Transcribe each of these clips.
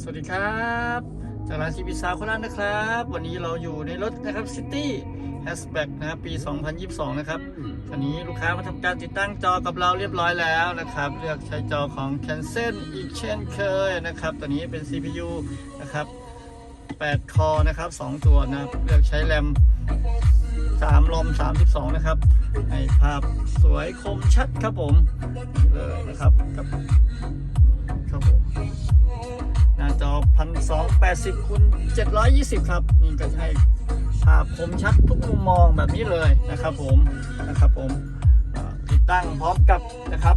สวัสดีครับจากร้านชีพิซาโคราชนะครับ วันนี้เราอยู่ในรถนะครับซิตี้แฮชแบ็กนะครับปี 2022 นะครับตอนนี้ลูกค้ามาทำการติดตั้งจอกับเราเรียบร้อยแล้วนะครับ เลือกใช้จอของ c a n c e l อีกเช่นเคยนะครับ ตัวนี้เป็น CPU นะครับ 8 คอนะครับ 2 ตัวนะเลือกใช้แรม3ลม32 นะครับ ให้ภาพสวยคมชัดครับผมนี่เลยนะครับ กับครับ 80คูณ720 ครับ นี่ก็ให้ภาพคมชัดทุกมุมมองแบบนี้เลยนะครับผมนะครับผมติดตั้งพร้อมกับนะครับ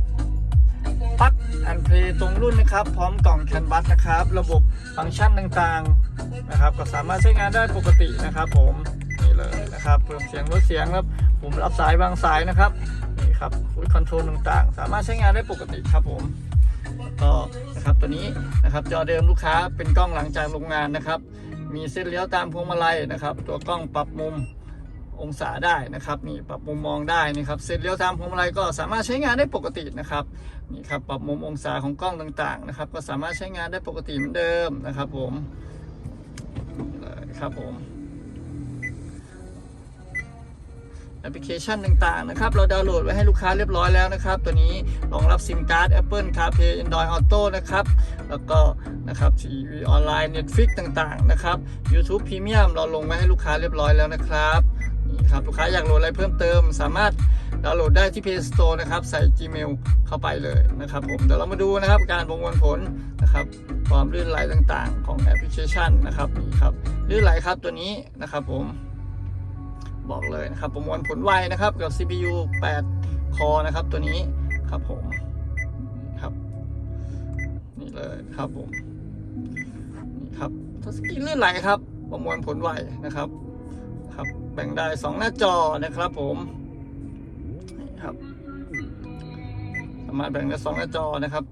ปลั๊กอันเพลตรงรุ่นนะครับ พร้อมกล่องแคนบัสนะครับ ระบบฟังก์ชันต่างๆนะครับ ก็สามารถใช้งานได้ปกตินะครับ ผมนี่เลยนะครับเพิ่มเสียงลดเสียงครับผมรับสายวางสายนะครับนี่ครับคอนโทรลต่างๆ สามารถใช้งานได้ปกติครับผม ก็นะครับตัวนี้นะครับจอเดิมลูกค้าเป็นกล้องหลังจากโรงงานนะครับ มีเส้นเลี้ยวตามพวงมาลัยนะครับ ตัวกล้องปรับมุมองศาได้นะครับนี่ปรับมุมมองได้นะครับเส้นเลี้ยวตามพวงมาลัยก็สามารถใช้งานได้ปกตินะครับนี่ครับปรับมุมองศาของกล้องต่างๆนะครับ ก็สามารถใช้งานได้ปกติเหมือนเดิมนะครับ ผมนี่เลยครับผม แอปพลิเคชันต่างๆนะครับ เราดาวน์โหลดไว้ให้ลูกค้าเรียบร้อยแล้วนะครับ ตัวนี้รองรับซิมการ์ด Apple CarPlay Android Auto นะครับ แล้วก็นะครับทีวีออนไลน์ Netflix ต่างๆ นะครับ YouTube Premium เราลงไว้ให้ลูกค้าเรียบร้อยแล้วนะครับนี่ครับ ลูกค้าอยากโหลดอะไรเพิ่มเติม สามารถดาวน์โหลดได้ที่ Play Store นะครับ ใส่ Gmail เข้าไปเลยนะครับผม เดี๋ยวเรามาดูนะครับ การประมวลผลนะครับความลื่นไหลต่างๆ ของแอปพลิเคชันนะครับนี่ครับลื่นไหลครับตัวนี้นะครับผม บอกเลยนะครับ ประมวลผลไวนะครับกับ CPU 8 คอนะครับ ตัวนี้ครับผมนี่ครับ นี่เลยครับผมนี่ครับทัชสกรีนลื่นไหลครับ ประมวลผลไวนะครับ ครับแบ่งได้ 2 หน้าจอนะครับผมนี่ครับสามารถแบ่งได้สองหน้าจอนะครับ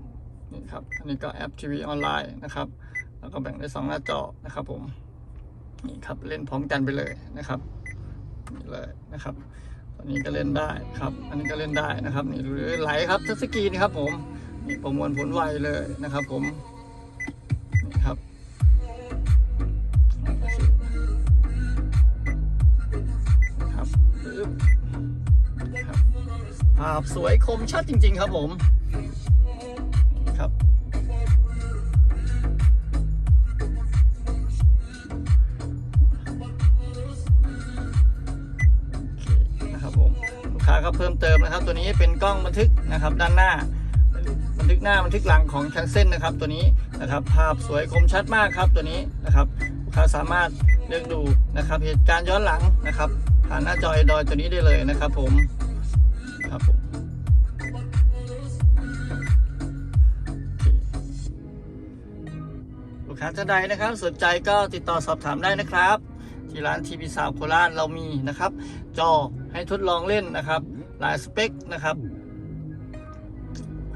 นี่ครับอันนี้ก็แอปทีวีออนไลน์นะครับ แล้วก็แบ่งได้สองหน้าจอนะครับผมนี่ครับเล่นพร้อมกันไปเลยนะครับ นี่เลยนะครับอันนี้ก็เล่นได้ครับ อันนี้ก็เล่นได้นะครับนี่หรือไหลครับทัสกรีนครับผมนี่ประมวลผลไวเลยนะครับผมนี่ครับครับปึ๊บครับภาพสวยคมชัดจริง ๆ ครับผม ก็เพิ่มเติมนะครับ ตัวนี้เป็นกล้องบันทึกนะครับด้านหน้า บันทึกหน้าบันทึกหลังของแคนเซนนะครับ ตัวนี้นะครับภาพสวยคมชัดมากครับตัวนี้นะครับลูกค้าสามารถเลือกดูนะครับเหตุการณ์ย้อนหลังนะครับผ่านหน้าจอ Android ตัวนี้ได้เลยนะครับ ผมครับผมโอเคลูกค้าท่านใดนะครับ สนใจก็ติดต่อสอบถามได้นะครับ ที่ร้านทีวีสาวโคราชเรามีนะครับ จอให้ทดลองเล่นนะครับ ลายสเปคนะครับ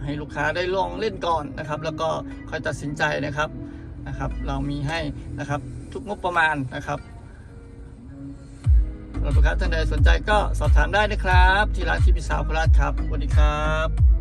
ให้ลูกค้าได้ลองเล่นก่อนนะครับ แล้วก็ค่อยตัดสินใจนะครับนะครับ เรามีให้นะครับทุกงบประมาณนะครับลูกค้าท่านใดสนใจก็สอบถามได้นะครับ ที่ร้านที่พิสาวโคราชครับสวัสดีครับ